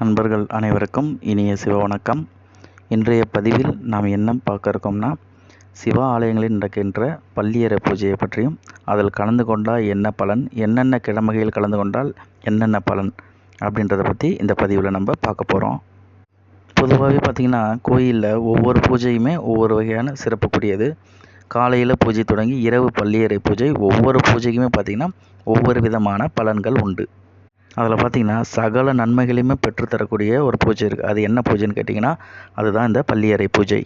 அன்பர்கள் அனைவருக்கும் இனிய சிவ வணக்கம். இன்றைய பதிவில் நாம் என்ன பார்க்க இருக்கோம்னா சிவ ஆலயங்களில் நடக்கின்ற பள்ளியறை பூஜையை பற்றியும் அதில் கலந்து கொண்டால் என்ன பலன் என்னென்ன கிழமைகளில் கலந்து கொண்டால் என்னென்ன பலன் அப்படின்றத பற்றி இந்த பதிவில் நம்ம பார்க்க போகிறோம் பொதுவாகவே பார்த்திங்கன்னா கோயிலில் ஒவ்வொரு பூஜையுமே ஒவ்வொரு வகையான சிறப்புக்குரியது. காலையில் பூஜை தொடங்கி இரவு பள்ளியறை பூஜை ஒவ்வொரு பூஜைக்குமே பார்த்திங்கன்னா ஒவ்வொரு விதமான பலன்கள் உண்டு. அதில் பார்த்திங்கன்னா சகல நன்மைகளையுமே பெற்றுத்தரக்கூடிய ஒரு பூஜை இருக்குது அது என்ன பூஜைன்னு கேட்டிங்கன்னா அதுதான் இந்த பள்ளியறை பூஜை.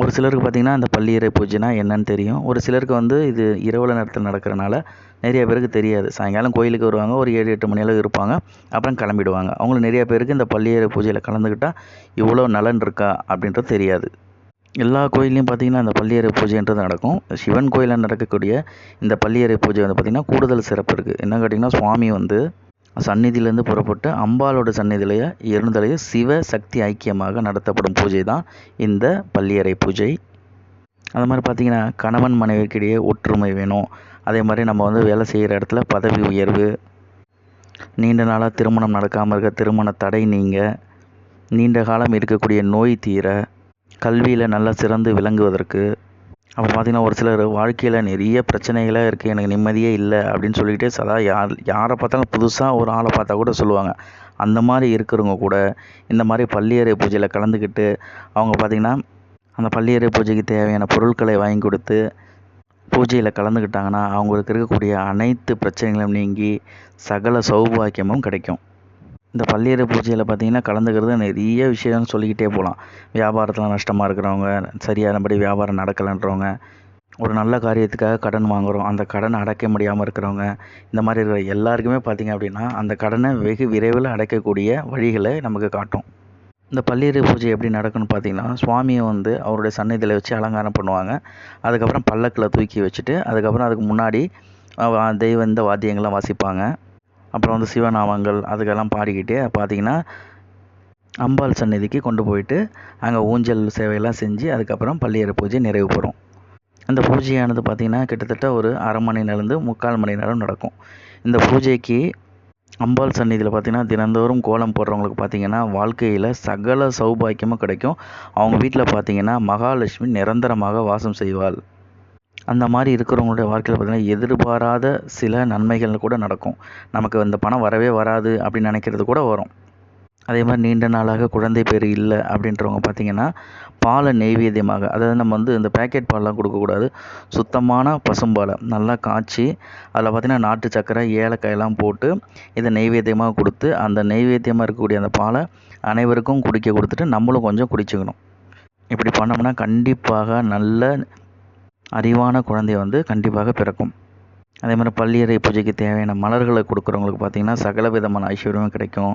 ஒரு சிலருக்கு பார்த்திங்கன்னா இந்த பள்ளியறை பூஜைனா என்னன்னு தெரியும். ஒரு சிலருக்கு வந்து இது இரவுல நேரத்தில் நடக்கிறனால நிறைய பேருக்கு தெரியாது. சாயங்காலம் கோயிலுக்கு வருவாங்க ஒரு ஏழு எட்டு மணி அளவு இருப்பாங்க. அப்புறம் கிளம்பிடுவாங்க. அவங்களும் நிறைய பேருக்கு இந்த பள்ளியறை பூஜையில் கலந்துக்கிட்டால் இவ்வளோ நலன் இருக்கா அப்படின்றது தெரியாது. எல்லா கோயிலையும் பார்த்திங்கன்னா இந்த பள்ளியறை பூஜைன்றது நடக்கும். சிவன் கோயிலில் நடக்கக்கூடிய இந்த பள்ளியறை பூஜை வந்து பார்த்திங்கன்னா கூடுதல் சிறப்பு இருக்குது என்ன கேட்டிங்கன்னா சுவாமி வந்து சந்நிதியிலேருந்து புறப்பட்டு அம்பாலோட சந்நிதியிலேயே இருந்தலையே சிவ சக்தி ஐக்கியமாக நடத்தப்படும் பூஜை தான் இந்த பள்ளியறை பூஜை. அது மாதிரி பார்த்திங்கன்னா கணவன் மனைவிக்கிடையே ஒற்றுமை வேணும். அதே மாதிரி நம்ம வந்து வேலை செய்கிற இடத்துல பதவி உயர்வு நீண்ட நாளாக திருமணம் நடக்காமல் இருக்க திருமண தடை நீங்க நீண்ட காலம் இருக்கக்கூடிய நோய் தீர கல்வியில் நல்லா சிறந்து விளங்குவதற்கு அப்புறம் பார்த்திங்கன்னா ஒரு சிலர் வாழ்க்கையில் நிறைய பிரச்சனைகளாக இருக்குது எனக்கு நிம்மதியே இல்லை அப்படின்னு சொல்லிட்டு சதா யார் யாரை பார்த்தாலும் புதுசாக ஒரு ஆளை பார்த்தா கூட சொல்லுவாங்க. அந்த மாதிரி இருக்கிறவங்க கூட இந்த மாதிரி பள்ளியறை பூஜையில் கலந்துக்கிட்டு அவங்க பார்த்திங்கன்னா அந்த பள்ளியறை பூஜைக்கு தேவையான பொருட்களை வாங்கி கொடுத்து பூஜையில் கலந்துக்கிட்டாங்கன்னா அவங்களுக்கு இருக்கக்கூடிய அனைத்து பிரச்சனைகளும் நீங்கி சகல சௌபாக்கியமும் கிடைக்கும். இந்த பள்ளியறை பூஜையில் பார்த்திங்கன்னா கலந்துக்கிறது நிறைய விஷயம் சொல்லிக்கிட்டே போகலாம் வியாபாரத்தில் நஷ்டமாக இருக்கிறவங்க சரியானபடி வியாபாரம் நடக்கலைன்றவங்க ஒரு நல்ல காரியத்துக்காக கடன் வாங்குகிறோம் அந்த கடனை அடைக்க முடியாமல் இருக்கிறவங்க இந்த மாதிரி இருக்கிற எல்லாருக்குமே பார்த்திங்க அப்படின்னா அந்த கடனை வெகு விரைவில் அடைக்கக்கூடிய வழிகளை நமக்கு காட்டும். இந்த பள்ளியறை பூஜை எப்படி நடக்குன்னு பார்த்தீங்கன்னா சுவாமியை வந்து அவருடைய சந்நிதியில் வச்சு அலங்காரம் பண்ணுவாங்க. அதுக்கப்புறம் பல்லக்கில் தூக்கி வச்சுட்டு அதுக்கப்புறம் அதுக்கு முன்னாடி தெய்வ இந்த வாத்தியங்கள்லாம் வாசிப்பாங்க. அப்புறம் வந்து சிவநாமங்கள் அதுக்கெல்லாம் பாடிக்கிட்டு பார்த்தீங்கன்னா அம்பாள் சந்நிதிக்கு கொண்டு போயிட்டு அங்கே ஊஞ்சல் சேவையெல்லாம் செஞ்சு அதுக்கப்புறம் பள்ளியறை பூஜை நிறைவு பெறும். இந்த பூஜையானது பார்த்திங்கன்னா கிட்டத்தட்ட ஒரு அரை மணி நேரம்லேருந்து முக்கால் மணி நேரம் நடக்கும். இந்த பூஜைக்கு அம்பாள் சந்நிதியில் பார்த்திங்கன்னா தினந்தோறும் கோலம் போடுறவங்களுக்கு பார்த்திங்கன்னா வாழ்க்கையில் சகல சௌபாக்கியமும் கிடைக்கும். அவங்க வீட்டில் பார்த்திங்கன்னா மகாலட்சுமி நிரந்தரமாக வாசம் செய்வாள். அந்த மாதிரி இருக்கிறவங்களுடைய வாழ்க்கையில் பார்த்திங்கன்னா எதிர்பாராத சில நன்மைகள் கூட நடக்கும். நமக்கு இந்த பணம் வரவே வராது அப்படின்னு நினைக்கிறது கூட வரும். அதே மாதிரி நீண்ட நாளாக குழந்தை பேர் இல்லை அப்படின்றவங்க பார்த்திங்கன்னா பாலை நெய்வேத்தியமாக அதாவது நம்ம வந்து இந்த பேக்கெட் பால்லாம் கொடுக்கக்கூடாது. சுத்தமான பசும்பாலை நல்லா காய்ச்சி அதில் பார்த்திங்கன்னா நாட்டு சக்கரை ஏலக்காயெல்லாம் போட்டு இதை நெய்வேத்தியமாக கொடுத்து அந்த நெய்வேத்தியமாக இருக்கக்கூடிய அந்த பாலை அனைவருக்கும் குடிக்க கொடுத்துட்டு நம்மளும் கொஞ்சம் குடிச்சுக்கணும். இப்படி பண்ணோம்னா கண்டிப்பாக நல்ல அறிவான குழந்தை வந்து கண்டிப்பாக பிறக்கும். அதே மாதிரி பள்ளியறை பூஜைக்கு தேவையான மலர்களை கொடுக்குறவங்களுக்கு பார்த்திங்கன்னா சகல விதமான ஐஸ்வர்யமும் கிடைக்கும்.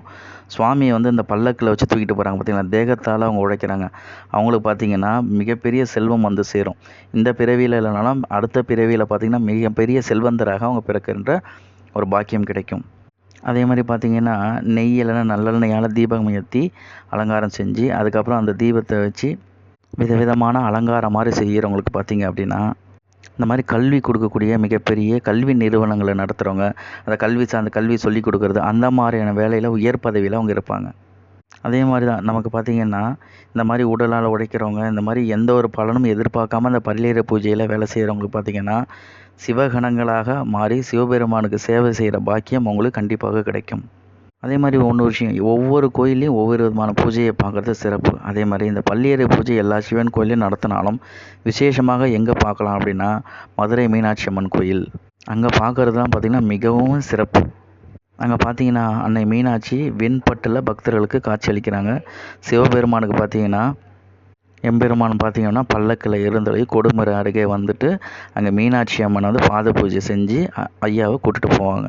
சுவாமியை வந்து இந்த பல்லக்கில் வச்சு தூக்கிட்டு போகிறாங்க பார்த்திங்கன்னா தேகத்தால் அவங்க உழைக்கிறாங்க. அவங்களுக்கு பார்த்திங்கன்னா மிகப்பெரிய செல்வம் வந்து சேரும். இந்த பிறவியில் இல்லைனாலும் அடுத்த பிறவியில் பார்த்திங்கன்னா மிகப்பெரிய செல்வந்தராக அவங்க பிறக்கின்ற ஒரு பாக்கியம் கிடைக்கும். அதே மாதிரி பார்த்திங்கன்னா நெய் இல்லைன்னா நல்லெண்ணெயால் தீபம் ஏற்றி அலங்காரம் செஞ்சு அதுக்கப்புறம் அந்த தீபத்தை வச்சு விதவிதமான அலங்காரம் மாதிரி செய்கிறவங்களுக்கு பார்த்திங்க அப்படின்னா இந்த மாதிரி கல்வி கொடுக்கக்கூடிய மிகப்பெரிய கல்வி நிறுவனங்களை நடத்துகிறவங்க அந்த கல்வி சார்ந்த கல்வி சொல்லி கொடுக்குறது அந்த மாதிரியான வேலையில் உயர் பதவியில் அவங்க இருப்பாங்க. அதே மாதிரி தான் நமக்கு பார்த்திங்கன்னா இந்த மாதிரி உடலால் உடைக்கிறவங்க இந்த மாதிரி எந்த ஒரு பலனும் எதிர்பார்க்காம அந்த பள்ளியறை பூஜையில் வேலை செய்கிறவங்களுக்கு பார்த்திங்கன்னா சிவகணங்களாக மாறி சிவபெருமானுக்கு சேவை செய்கிற பாக்கியம் அவங்களுக்கு கண்டிப்பாக கிடைக்கும். அதே மாதிரி ஒன்று விஷயம் ஒவ்வொரு கோயிலையும் ஒவ்வொரு விதமான பூஜையை பார்க்குறது சிறப்பு. அதே மாதிரி இந்த பள்ளியறை பூஜை எல்லா சிவன் கோயிலையும் நடத்தினாலும் விசேஷமாக எங்கே பார்க்கலாம் அப்படின்னா மதுரை மீனாட்சி அம்மன் கோயில். அங்கே பார்க்குறது தான் பார்த்திங்கன்னா மிகவும் சிறப்பு. அங்கே பார்த்தீங்கன்னா அன்னை மீனாட்சி வெண்பட்டில் பக்தர்களுக்கு காட்சி அளிக்கிறாங்க. சிவபெருமானுக்கு பார்த்தீங்கன்னா எம்பெருமான் பார்த்தீங்கன்னா பல்லக்கில் இருந்தளவு கொடுமுறை அருகே வந்துட்டு அங்கே மீனாட்சி அம்மன் வந்து பாத பூஜை செஞ்சு ஐயாவை கூட்டிகிட்டு போவாங்க.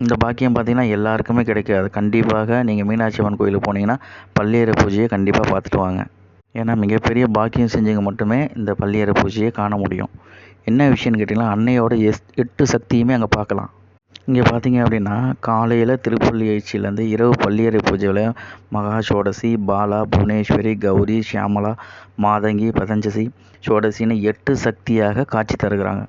இந்த பாக்கியம் பார்த்திங்கன்னா எல்லாருக்குமே கிடைக்காது. கண்டிப்பாக நீங்கள் மீனாட்சி அம்மன் கோயிலுக்கு போனீங்கன்னா பள்ளியறை பூஜையை கண்டிப்பாக பார்த்துட்டு வாங்க. ஏன்னா மிகப்பெரிய பாக்கியம் செஞ்சவங்க மட்டுமே இந்த பள்ளியறை பூஜையை காண முடியும். என்ன விஷயம்னு கேட்டிங்கன்னா அன்னையோட எஸ் எட்டு சக்தியுமே அங்கே பார்க்கலாம். இங்கே பார்த்தீங்க அப்படின்னா காலையில் திருப்பள்ளி எழுச்சியிலேருந்து இரவு பள்ளியறை பூஜையில் மகா சோடசி பாலா புவனேஸ்வரி கௌரி ஷியாமலா மாதங்கி பதஞ்சசி சோடசின்னு எட்டு சக்தியாக காட்சி தருகிறாங்க.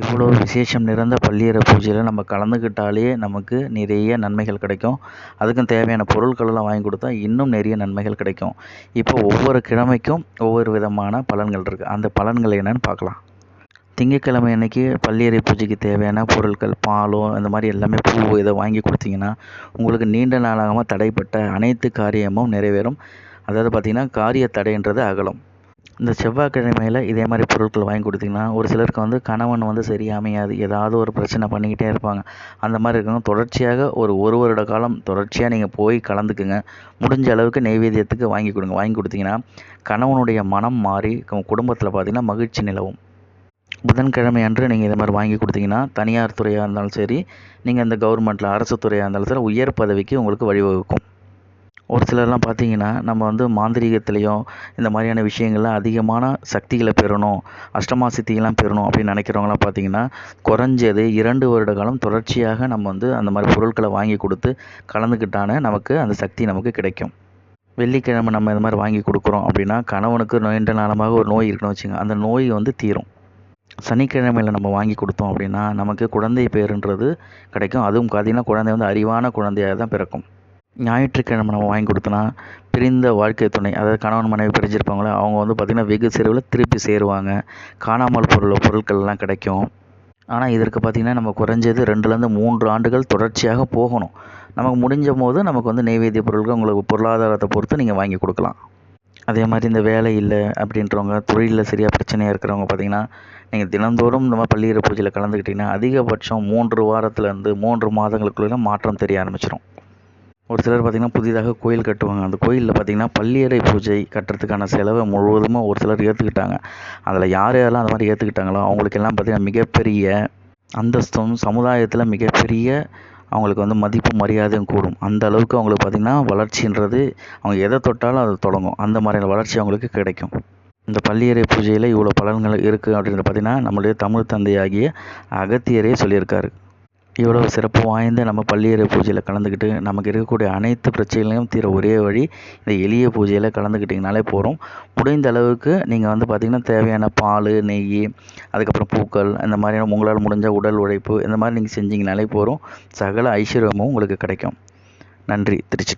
இவ்வளோ விசேஷம் நிறைந்த பள்ளியறை பூஜையில் நம்ம கலந்துக்கிட்டாலே நமக்கு நிறைய நன்மைகள் கிடைக்கும். அதுக்கும் தேவையான பொருட்களெல்லாம் வாங்கி கொடுத்தா இன்னும் நிறைய நன்மைகள் கிடைக்கும். இப்போ ஒவ்வொரு கிழமைக்கும் ஒவ்வொரு விதமான பலன்கள் இருக்குது அந்த பலன்கள் என்னென்னு பார்க்கலாம். திங்கட்கிழமை அன்னைக்கு பள்ளியறை பூஜைக்கு தேவையான பொருட்கள் பாலும் இந்த மாதிரி எல்லாமே பூ இதை வாங்கி கொடுத்தீங்கன்னா உங்களுக்கு நீண்ட நாளாக தடைப்பட்ட அனைத்து காரியமும் நிறைவேறும். அதாவது பார்த்திங்கன்னா காரிய தடைன்றது அகலும். இந்த செவ்வாய்க்கிழமையில் இதே மாதிரி பொருட்கள் வாங்கி கொடுத்தீங்கன்னா ஒரு சிலருக்கு வந்து கணவன் வந்து சரியாக அமையாது ஏதாவது ஒரு பிரச்சனை பண்ணிக்கிட்டே இருப்பாங்க. அந்த மாதிரி இருக்கவங்க தொடர்ச்சியாக ஒரு ஒரு வருட காலம் தொடர்ச்சியாக நீங்கள் போய் கலந்துக்குங்க. முடிஞ்ச அளவுக்கு நெய்வேத்தியத்துக்கு வாங்கி கொடுங்க. வாங்கி கொடுத்தீங்கன்னா கணவனுடைய மனம் மாறி குடும்பத்தில் பார்த்திங்கன்னா மகிழ்ச்சி நிலவும். புதன்கிழமை அன்று நீங்கள் இதை மாதிரி வாங்கி கொடுத்தீங்கன்னா தனியார் துறையாக இருந்தாலும் சரி நீங்கள் இந்த கவர்மெண்ட்டில் அரசு துறையாக இருந்தாலும் சரி உயர் பதவிக்கு உங்களுக்கு வழிவகுக்கும். ஒரு சிலர்லாம் பார்த்தீங்கன்னா நம்ம வந்து மாந்திரீகத்துலேயும் இந்த மாதிரியான விஷயங்கள்லாம் அதிகமான சக்திகளை பெறணும் அஷ்டமா சித்திகள்லாம் பெறணும் அப்படின்னு நினைக்கிறவங்களாம் பார்த்தீங்கன்னா குறைஞ்சது இரண்டு வருட காலம் தொடர்ச்சியாக நம்ம வந்து அந்த மாதிரி பொருட்களை வாங்கி கொடுத்து கலந்துக்கிட்டானே நமக்கு அந்த சக்தி நமக்கு கிடைக்கும். வெள்ளிக்கிழமை நம்ம இது மாதிரி வாங்கி கொடுக்குறோம் அப்படின்னா கணவனுக்கு நீண்ட நாளமாக ஒரு நோய் இருக்குன்னு வச்சுங்க அந்த நோய் வந்து தீரும். சனிக்கிழமையில் நம்ம வாங்கி கொடுத்தோம் அப்படின்னா நமக்கு குழந்தை பேருன்றது கிடைக்கும். அதுவும் பார்த்தீங்கன்னா குழந்தை வந்து அறிவான குழந்தையாக தான் பிறக்கும். ஞாயிற்றுக்கிழமை நம்ம வாங்கி கொடுத்தோன்னா பிரிந்த வாழ்க்கை துணை. அதாவது கணவன் மனைவி பிரிஞ்சிருப்பாங்களே அவங்க வந்து பார்த்திங்கன்னா வெகு சிறுவில் திருப்பி சேருவாங்க. காணாமல் பொருள் பொருட்கள்லாம் கிடைக்கும். ஆனால் இதற்கு பார்த்திங்கன்னா நம்ம குறைஞ்சது ரெண்டுலேருந்து மூன்று ஆண்டுகள் தொடர்ச்சியாக போகணும். நமக்கு முடிஞ்ச போது நமக்கு வந்து நெய்வேத்திய பொருட்கள் உங்களுக்கு பொருளாதாரத்தை பொறுத்து நீங்கள் வாங்கி கொடுக்கலாம். அதே மாதிரி இந்த வேலை இல்லை அப்படின்றவங்க தொழிலில் சரியாக பிரச்சனையாக இருக்கிறவங்க பார்த்திங்கன்னா நீங்கள் தினந்தோறும் இந்த மாதிரி பள்ளியிற பூஜையில் கலந்துக்கிட்டிங்கன்னா அதிகபட்சம் மூன்று வாரத்துலேருந்து மூன்று மாதங்களுக்குள்ளே மாற்றம் தெரிய ஆரம்பிச்சிடும் ஒரு சிலர் பார்த்திங்கன்னா புதிதாக கோயில் கட்டுவாங்க. அந்த கோயிலில் பார்த்திங்கன்னா பள்ளியறை பூஜை கட்டுறதுக்கான செலவை முழுவதும் ஒரு சிலர் ஏற்றுக்கிட்டாங்க அதில் யார் யாரெல்லாம் அந்த மாதிரி ஏற்றுக்கிட்டாங்களோ அவங்களுக்கெல்லாம் பார்த்திங்கன்னா மிகப்பெரிய அந்தஸ்தும் சமுதாயத்தில் மிகப்பெரிய அவங்களுக்கு வந்து மதிப்பு மரியாதையும் கூடும். அந்த அளவுக்கு அவங்களுக்கு பார்த்திங்கன்னா வளர்ச்சின்றது அவங்க எதை தொட்டாலும் அது தொடங்கும். அந்த மாதிரியான வளர்ச்சி அவங்களுக்கு கிடைக்கும். இந்த பள்ளியறை பூஜையில் இவ்வளோ பலன்கள் இருக்குது அப்படின்றது பார்த்திங்கன்னா நம்மளுடைய தமிழ் தந்தையாகிய அகத்தியரே சொல்லியிருக்காரு. இவ்வளோ சிறப்பு வாய்ந்த நம்ம பள்ளியறை பூஜையில் கலந்துக்கிட்டு நமக்கு இருக்கக்கூடிய அனைத்து பிரச்சனைகளையும் தீர ஒரே வழி இந்த எளிய பூஜையில் கலந்துக்கிட்டிங்கனாலே போகிறோம் முடிந்த அளவுக்கு நீங்கள் வந்து பார்த்திங்கன்னா தேவையான பால் நெய் அதுக்கப்புறம் பூக்கள் இந்த மாதிரியான உங்களால் முடிஞ்ச உடல் உழைப்பு இந்த மாதிரி நீங்கள் செஞ்சிங்கனாலே போகிறோம் சகல ஐஸ்வர்யமும் உங்களுக்கு கிடைக்கும். நன்றி. திருச்சி